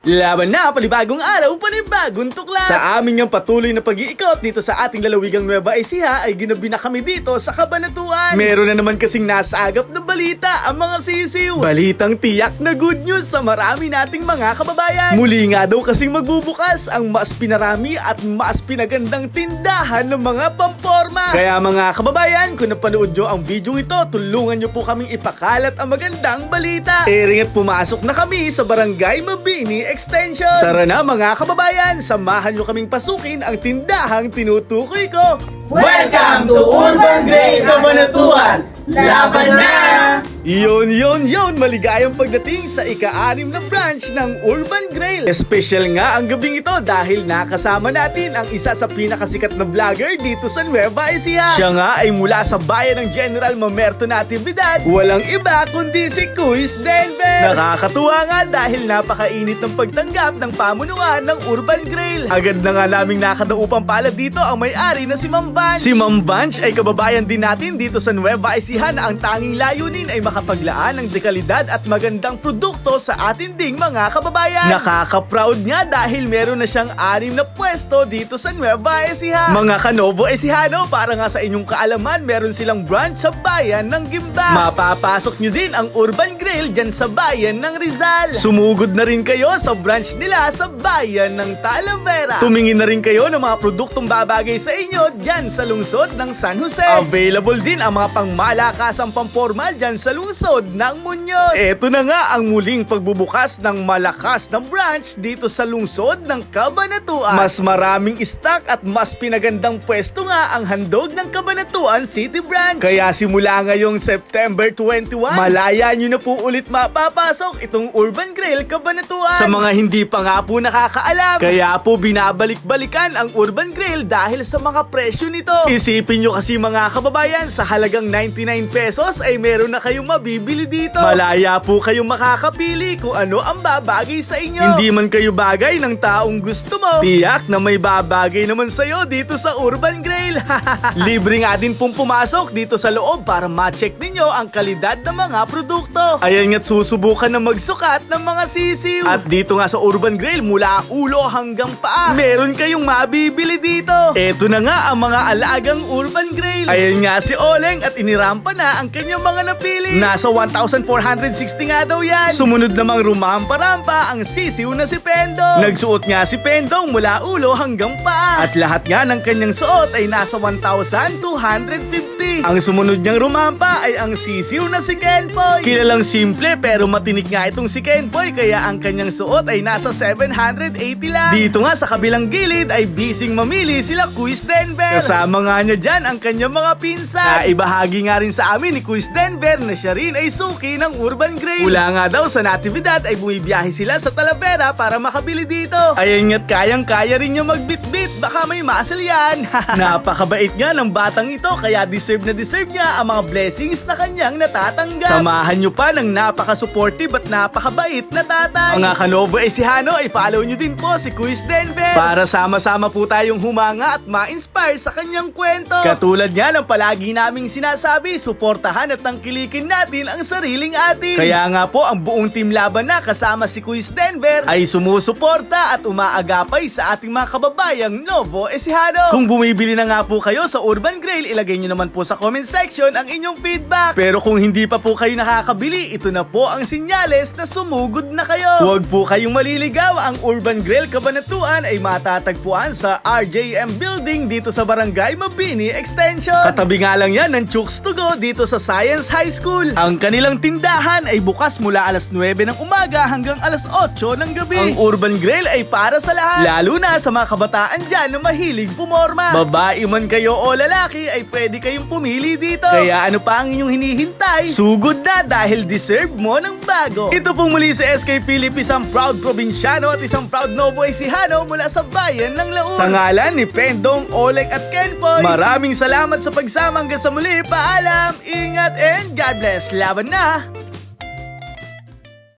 Laban na, panibagong araw, panibagong tuklas! Sa amin yung patuloy na pag-iikot dito sa ating lalawigang Nueva Ecija ay ginabi na kami dito sa Kabanatuan. Meron na naman kasing nasagap na balita ang mga sisiw. Balitang tiyak na good news sa marami nating mga kababayan. Muli nga daw kasing magbubukas ang mas pinarami at mas pinagandang tindahan ng mga pamporma. Kaya mga kababayan, kung napanood nyo ang video ito, tulungan nyo po kaming ipakalat ang magandang balita. Ering at pumasok na kami sa Barangay Mabini Extension. Tara na mga kababayan, samahan nyo kaming pasukin ang tindahang tinutukoy ko. Welcome to Urban Grey Kabanatuan! Laban na! Yun, yun, yun! Maligayang pagdating sa ika-anim na branch ng Urban Grail. Special nga ang gabing ito dahil nakasama natin ang isa sa pinakasikat na vlogger dito sa Nueva Ecija. Siya nga ay mula sa bayan ng General Mamerto Natividad. Walang iba kundi si Kuis Denver. Nakakatuwa nga dahil napakainit ng pagtanggap ng pamunuan ng Urban Grail. Agad na nga naming nakadaupang palad dito ang may-ari na si Ma'am Banch. Si Ma'am Banch ay kababayan din natin dito sa Nueva Ecija na ang tanging layunin ay makapaglaan ng dekalidad at magandang produkto sa atin ding mga kababayan. Nakaka-proud nga dahil meron na siyang anim na pwesto dito sa Nueva Ecija. Mga kanovo Ecijano, para nga sa inyong kaalaman, meron silang branch sa bayan ng Gimba. Mapapasok nyo din ang Urban Grill dyan sa bayan ng Rizal. Sumugod na rin kayo sa branch nila sa bayan ng Talavera. Tumingin na rin kayo ng mga produktong babagay sa inyo dyan sa lungsod ng San Jose. Available din ang mga pangmalakasang pampormal dyan sa ng Muñoz. Ito na nga ang muling pagbubukas ng malakas na branch dito sa lungsod ng Cabanatuan. Mas maraming stock at mas pinagandang pwesto nga ang handog ng Cabanatuan City Branch. Kaya simula ngayong September 21, malaya nyo na po ulit mapapasok itong Urban Grill Cabanatuan. Sa mga hindi pa nga po nakakaalam, kaya po binabalik-balikan ang Urban Grill dahil sa mga presyo nito. Isipin nyo kasi mga kababayan, sa halagang 99 pesos ay meron na kayong mabibili dito. Malaya po kayong makakapili kung ano ang babagay sa inyo. Hindi man kayo bagay ng taong gusto mo. Tiyak na may babagay naman sa'yo dito sa Urban Grill. Libre nga din pong pumasok dito sa loob para ma-check ninyo ang kalidad ng mga produkto. Ayan nga't susubukan na magsukat ng mga sisiw. At dito nga sa Urban Grill, mula ulo hanggang paa, meron kayong mabibili dito. Eto na nga ang mga alagang Urban Grill. Ayan nga si Oleng at inirampa na ang kanyang mga napili. Nasa 1,460 nga daw yan. Sumunod namang rumampa-rampa ang sisiw na si Pendong. Nagsuot nga si Pendong mula ulo hanggang paa. At lahat nga ng kanyang suot ay nasa 1,250. Ang sumunod niyang rumampa ay ang sisiw na si Kenpoy. Kilalang simple pero matinik nga itong si Kenpoy kaya ang kanyang suot ay nasa 780 lang. Dito nga sa kabilang gilid ay bising mamili sila Kuis Denver. Kasama nga niya dyan ang kanyang mga pinsan. Na ibahagi nga rin sa amin ni Kuis Denver na siya rin ay suki ng Urban Grain. Mula nga daw sa Natividad ay bumibiyahe sila sa Talavera para makabili dito. Ayan nga't kayang-kaya rin niya magbitbit. Baka may muscle yan. Napakabait nga ng batang ito kaya deserve na deserve niya ang mga blessings na kanyang natatanggap. Samahan niyo pa ng napaka-supportive at napakabait na tatay. Mga kanovo Ecijano ay follow niyo din po si Kuis Denver para sama-sama po tayong humanga at ma-inspire sa kanyang kwento. Katulad nga ng palagi naming sinasabi, suportahan at tangkilikin natin ang sariling atin. Kaya nga po ang buong team laban na kasama si Kuis Denver ay sumusuporta at umaagapay sa ating mga kababayang Novo Ecijano. Kung bumibili na nga po kayo sa Urban Grail, ilagay nyo naman po sa comment section ang inyong feedback. Pero kung hindi pa po kayo nakakabili, ito na po ang sinyales na sumugod na kayo. Huwag po kayong maliligaw, ang Urban Grill Cabanatuan ay matatagpuan sa RJM Building dito sa Barangay Mabini Extension. Katabi nga lang yan ng Chooks to Go dito sa Science High School. Ang kanilang tindahan ay bukas mula alas 9 ng umaga hanggang alas 8 ng gabi. Ang Urban Grill ay para sa lahat, lalo na sa mga kabataan dyan na mahilig pumorma. Babae man kayo o lalaki ay pwede kayong pumili dito. Kaya ano pa ang inyong hinihintay? Sugod na dahil deserve mo ng bago. Ito po muli si SK Philip, isang proud probinsyano at isang proud Novo Ecijano mula sa bayan ng Laon. Sa ngalan ni Pendong, Oleg at Kenpoy, maraming salamat sa pagsama hanggang sa muli. Paalam, ingat and God bless. Laban na!